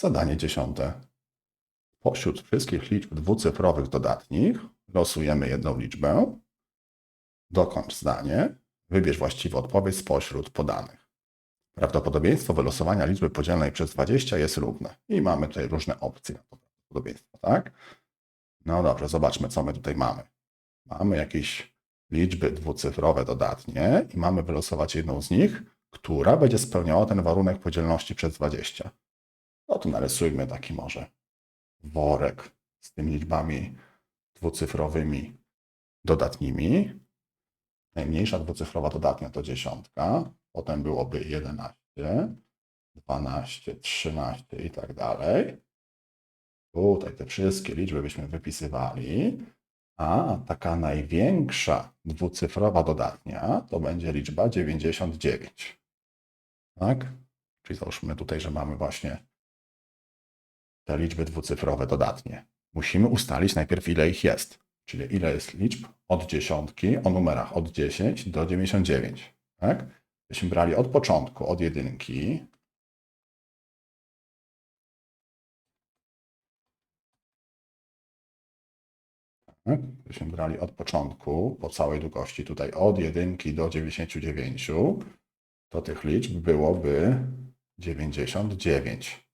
Zadanie dziesiąte. Pośród wszystkich liczb dwucyfrowych dodatnich losujemy jedną liczbę. Dokończ zdanie. Wybierz właściwą odpowiedź spośród podanych. Prawdopodobieństwo wylosowania liczby podzielonej przez 20 jest równe. I mamy tutaj różne opcje na to prawdopodobieństwo, tak? No dobrze, zobaczmy, co my tutaj mamy. Mamy jakieś liczby dwucyfrowe dodatnie i mamy wylosować jedną z nich, która będzie spełniała ten warunek podzielności przez 20. No to narysujmy taki może worek z tymi liczbami dwucyfrowymi dodatnimi. Najmniejsza dwucyfrowa dodatnia to dziesiątka, potem byłoby 11, 12, 13 i tak dalej. Tutaj te wszystkie liczby byśmy wypisywali, a taka największa dwucyfrowa dodatnia to będzie liczba 99. Tak? Czyli załóżmy tutaj, że mamy właśnie te liczby dwucyfrowe dodatnie. Musimy ustalić najpierw, ile ich jest. Czyli ile jest liczb od dziesiątki o numerach od 10 do 99. Tak? Byśmy brali od początku, od jedynki. Tak? Byśmy brali od początku, po całej długości, tutaj od jedynki do 99, to tych liczb byłoby 99.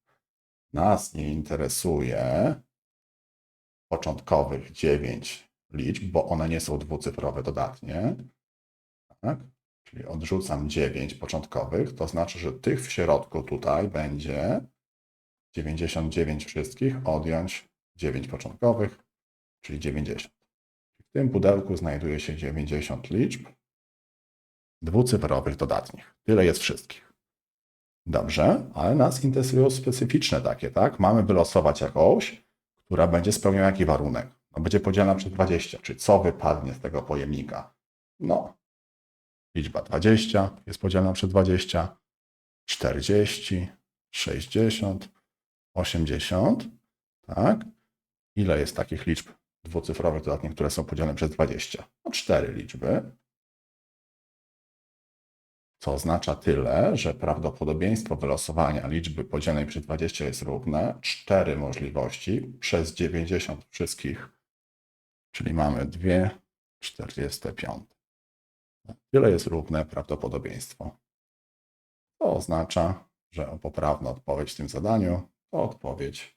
Nas nie interesuje początkowych 9 liczb, bo one nie są dwucyfrowe dodatnie. Tak? Czyli odrzucam 9 początkowych, to znaczy, że tych w środku tutaj będzie 99 wszystkich, odjąć 9 początkowych, czyli 90. W tym pudełku znajduje się 90 liczb dwucyfrowych dodatnich. Tyle jest wszystkich. Dobrze, ale nas interesują specyficzne takie, tak? Mamy wylosować jakąś, która będzie spełniała jaki warunek? No, będzie podzielona przez 20, czyli co wypadnie z tego pojemnika? No, liczba 20 jest podzielona przez 20, 40, 60, 80, tak? Ile jest takich liczb dwucyfrowych dodatnich, które są podzielone przez 20? No, 4 liczby co oznacza tyle, że prawdopodobieństwo wylosowania liczby podzielonej przez 20 jest równe 4 możliwości przez 90 wszystkich, czyli mamy 2 45. Tyle jest równe prawdopodobieństwo. To oznacza, że poprawna odpowiedź w tym zadaniu to odpowiedź